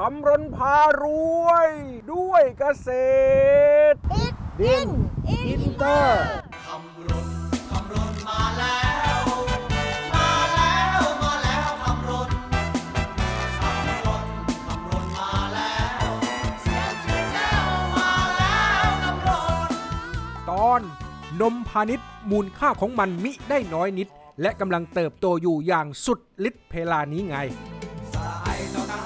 คำรนพารวย ด้วยเกษตร ดินอินเตอร์ตอนนมพาณิชย์มูลค่าของมันมิได้น้อยนิด และกำลังเติบโตอยู่อย่างสุดฤทธิ์เพลานี้ไงสระไอทอทหารย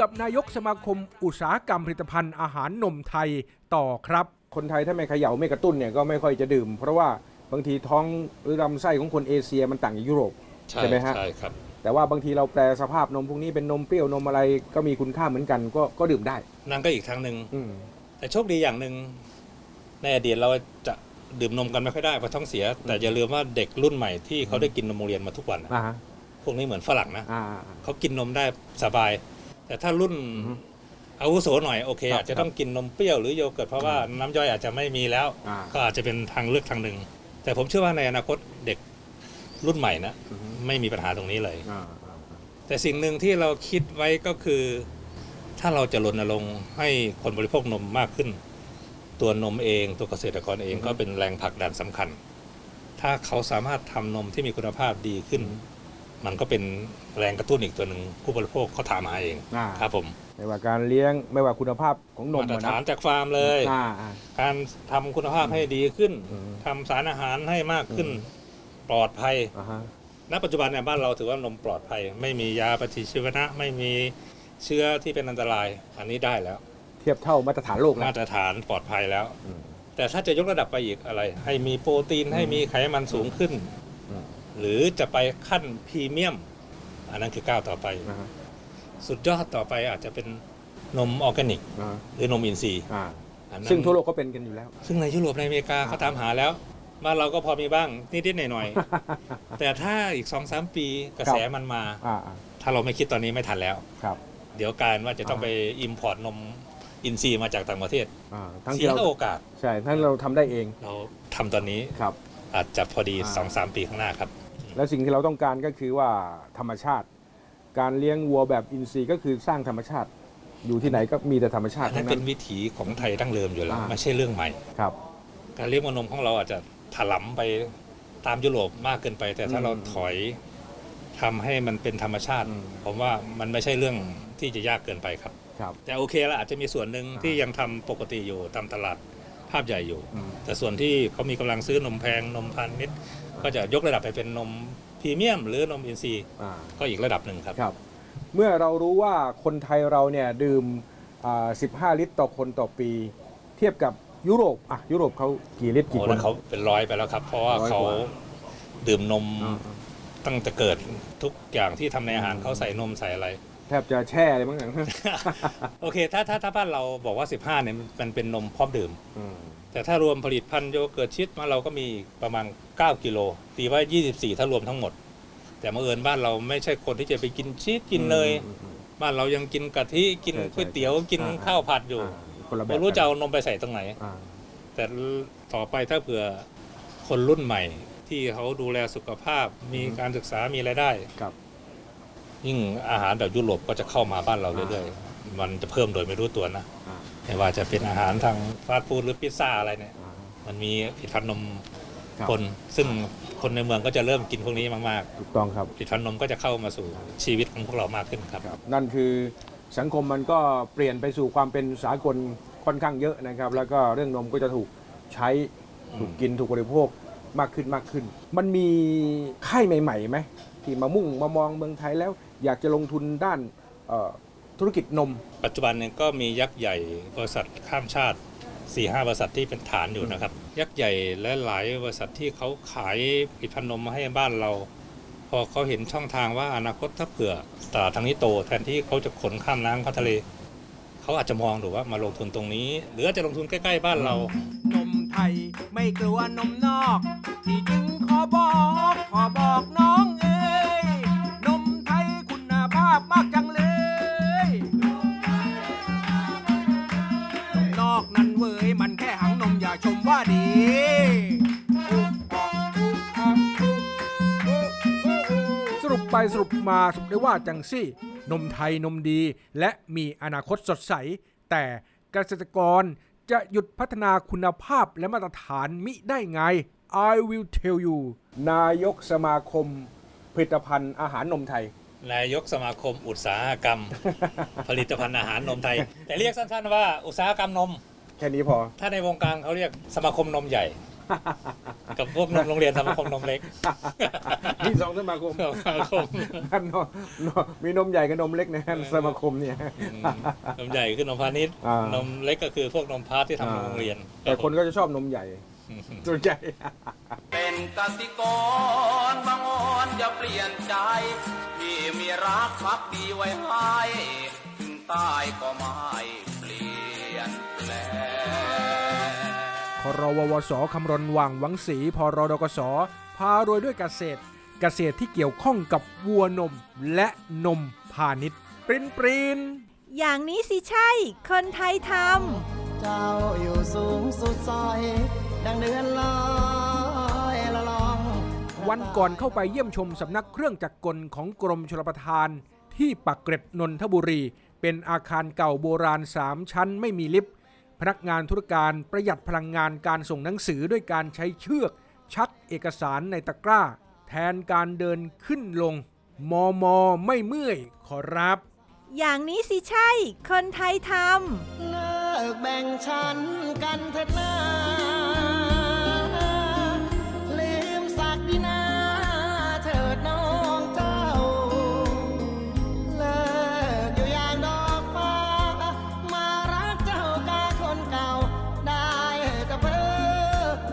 กับนายกสมาคมอุตสาหกรรมผลิตภัณฑ์อาหารนมไทยต่อครับ คนไทยถ้าไม่เขย่าไม่กระตุ้นเนี่ยก็ไม่ค่อยจะดื่ม เพราะว่าบางทีท้องหรือลำไส้ของคนเอเชียมันต่างจากยุโรปใช่ไหมฮะใช่ครับ แต่ว่าบางทีเราแปลสภาพนมพวกนี้เป็นนมเปรี้ยวนมอะไรก็มีคุณค่าเหมือนกัน ก็ก็ดื่มได้นั่นก็อีกทางหนึ่งอืมแต่โชคดีอย่างหนึ่งในอดีตเราจะดื่มนมกันไม่ค่อยได้เพราะท้องเสีย แต่อย่าลืมว่าเด็กรุ่นใหม่ที่เขาได้กินนมโรงเรียนมาทุกวันน่ะอ่าฮะพวกนี้เหมือนฝรั่งนะอ่า เขากินนมได้สบาย แต่ถ้ารุ่นอือฮึอาวุโสหน่อยโอเคครับอาจจะต้องกินนมเปรี้ยวหรือโยเกิร์ตเพราะว่าน้ำย่อยอาจจะไม่มีแล้วอ่าก็อาจจะเป็นทางเลือกทางหนึ่ง แต่ผมเชื่อว่าในอนาคตเด็กรุ่นใหม่นะอือฮึไม่มีปัญหาตรงนี้เลยอ่าอ่าแต่สิ่งหนึ่งที่เราคิดไว้ก็คือ ถ้าเราจะรณรงค์ให้คนบริโภคนมมากขึ้น ตัวนมเองตัวเกษตรกรเองก็เป็นแรงผลักดันสำคัญ ถ้าเขาสามารถทำนมที่มีคุณภาพดีขึ้น มันก็เป็นแรงกระตุ้นอีกตัวหนึ่งผู้บริโภคเขาถามหาเองอ่า ครับผมไม่ว่าการเลี้ยงไม่ว่าคุณภาพของนมมาตรอะฐานนะจากฟาร์มเลย อ่าอ่า การทำคุณภาพให้ดีขึ้นอืมทำสารอาหารให้มากขึ้น อืม ปลอดภัย อ่าฮะณ ปัจจุบันเนี่ยบ้านเราถือว่านมปลอดภัย ไม่มียาปฏิชีวนะ ไม่มีเชื้อที่เป็นอันตราย อันนี้ได้แล้ว เทียบเท่ามาตรฐานโลกแล้วมาตรฐานปลอดภัยแล้ว อืม แต่ถ้าจะยกระดับไปอีกอะไร ให้มีโปรตีนให้มีไขมันสูงขึ้น อืม หรือจะไปขั้นพรีเมียม อันนั้นคือก้าวต่อไป อ่าฮะสุดยอดต่อไปอาจจะเป็นนมออร์แกนิก อ่าหรือนมอินทรีย์อ่าอันนั้นซึ่งทั่วโลกก็เป็นกันอยู่แล้ว ซึ่งในยุโรปในอเมริกาเขาตามหาแล้วบ้านเราก็พอมีบ้างนิดๆหน่อยๆ แต่ถ้าอีกสองสามปีกระแสมันมา อ่าอ่าถ้าเราไม่คิดตอนนี้ไม่ทันแล้ว ครับ เดี๋ยวกลารว่าจะต้องอ่าไปอิมพอร์ตนมอินทรีย์มาจากต่างประเทศอ่าทั้งเสีที่ยเราโอกาส ใช่ทั้งเราทำได้เองเราทำตอนนี้ครับ อาจจะพอดี อ่าสองสามปีข้างหน้าครับ และสิ่งที่เราต้องการก็คือว่าธรรมชาติ การเลี้ยงวัวแบบอินทรีย์ก็คือสร้างธรรมชาติ อยู่ที่ไหนก็มีแต่ธรรมชาติอันนั้ทั้นงเป็นั้น นวิถีของไทยดั้งเดิมอยู่แล้วอ่า ไม่ใช่เรื่องใหม่ ครับ การเลี้ยงวัวนมของเราอาจจะถลำไปตามยุโรปมากเกินไป แต่ถ้าอืมเราถอยทำให้มันเป็นธรรมชาติ อืม ผมว่ามันไม่ใช่เรื่องที่จะยากเกินไปครับ ครับ แต่โอเคแล้วอาจจะมีส่วนหนึ่งอ่าที่ยังทำปกติอยู่ตามตลาดภาพใหญ่อยู่ อืม แต่ส่วนที่เขามีกำลังซื้อนมแพงนมพันนิด ก็จะยกระดับไปเป็นนมพรีเมียม หรือนมอินทรีย์อ่าก็อีกระดับหนึ่งครับ ครับ เมื่อเรารู้ว่าคนไทยเราเนี่ยดื่มอ่า15 ลิตรต่อคนต่อปี เทียบกับยุโรปอะยุโรปเขากี่ลิตรโอ้กี่คแล้นวเขาเป็นร้อยไปแล้วครับ เพราะว่าร้อยเขากว่าดื่มนมอ่าตั้งแต่เกิดทุกอย่างที่ทำในอาหารอืมเขาใส่นมใส่อะไร แทบจะแช่เลยมั้งโอเค ถ้าถ้าถ้าบ้านเราบอกว่า 15เนี่ยมันเป็นนมพร้อมดื่ม อืม แต่ถ้ารวมผลิตภัณฑ์โยเกิร์ตชีสมาเราก็มีประมาณ 9 กิโล ตีว่า 24 ถ้ารวมทั้งหมด แต่มาเอิญบ้านเราไม่ใช่คนที่จะไปกินชีสกินเนยอืมอืม บ้านเรายังกินกะทิกินใช่ใช่ก๋วยเตี๋ยวกินอ่า ข้าวผัดอยู่อ่าคนละแบบไม่รู้จะเอานมไปใส่ตรงไหน อ่าแต่ต่อไปถ้าเผื่อคนรุ่นใหม่ ที่เขาดูแลสุขภาพมีการศึกษามีรายได้ ครับ ยิ่งอาหารแบบยุโรปก็จะเข้ามาบ้านเราเรื่อยๆ มันจะเพิ่มโดยไม่รู้ตัวนะ อ่า ไม่ว่าจะเป็นอาหารทางฟาสต์ฟู้ดหรือพิซซ่าอะไรเนี่ยอ่ามันมีผลิตภัณฑ์นมครับคนซึ่งคนในเมืองก็จะเริ่มกินพวกนี้มากถูกต้องครับ ๆผลิตภัณฑ์นมก็จะเข้ามาสู่ชีวิตของพวกเรามากขึ้นครับครับ นั่นคือสังคมมันก็เปลี่ยนไปสู่ความเป็นสากลค่อนข้างเยอะนะครับ แล้วก็เรื่องนมก็จะถูกใช้ถูกกินถูกบริโภคมากขึ้นมากขึ้น มันมีค่ายใหม่ๆไหมที่มามุ่งมามองเมืองไทยแล้ว อยากจะลงทุนด้านเอ่อ ธุรกิจนม ปัจจุบันเนี่ยก็มียักษ์ใหญ่บริษัทข้ามชาติ4ีหบริษัทที่เป็นฐานอยู่นะครับ ยักษ์ใหญ่และหลายบริษัทที่เขาขายผลิตภัณฑ์นมมาให้บ้านเรา พอเขาเห็นช่องทางว่าอนาคตถ้าเผื่อตลาดทางนี้โต แทนที่เขาจะขนข้ามน้ำข้ามทะเล เขาอาจจะมองดูว่ามาลงทุนตรงนี้ หรืออาจจะลงทุนใกล้ ๆ บ้านเรา นมไทยไม่กลัวนมนอก ที่จึงขอบอก ขอบอกน้องเอ้ยนมไทยคุณภาพมาก อย่าชมว่าดีสรุปไปสรุปมาสรุปได้ว่าจังซี่ นมไทยนมดีและมีอนาคตสดใส แต่เกษตรกรจะหยุดพัฒนาคุณภาพและมาตรฐานมิได้ไง I will tell you นายกสมาคมผลิตภัณฑ์อาหารนมไทย นายกสมาคมอุตสาหกรรม ผลิตภัณฑ์อาหารนมไทย แต่เรียกสั้นๆว่าอุตสาหกรรมนม แค่นี้พอ ถ้าในวงการเขาเรียกสมาคมนมใหญ่ กับพวกนมโรงเรียนสมาคมนมเล็ก มีสองสมาคมสมาคม นมนมมีนมใหญ่กับนมเล็กนะสมาคมเนี่ยอืมนมใหญ่คือนมพาณิชย์อ่าน นมเล็กก็คือพวกนมพาร์ทที่ทำในโรงเรียนแต่คนก็จะชอบนมใหญ่อืมส่วนใหญ่ เป็นกสิกรบางอ่อนอย่าเปลี่ยนใจ ที่มีรักพักดีไว้ให้ถึงตายก็ไม่ ครววสคำรณว่างหวังสีพรดกสพารวยด้วยเกษตร เกษตรที่เกี่ยวข้องกับวัวนมและนมพาณิชย์ปรินปรินอย่างนี้สิใช่ คนไทยทเจ้าอยู่สูงสุดซอยดังเดือนลอยละลอง วันก่อนเข้าไปเยี่ยมชมสำนักเครื่องจักรกลของกรมชลประทาน ที่ปักเกร็ดนนทบุรี เป็นอาคารเก่าโบราณ3ชั้นไม่มีลิฟต์ พนักงานธุรการประหยัดพลังงานการส่งหนังสือด้วยการใช้เชือก ชักเอกสารในตะกร้า แทนการเดินขึ้นลง มอมอไม่เมื่อยขอรับำอย่างนี้สิใช่ คนไทยทำเลิกแบ่งชั้นกันเถิดนะ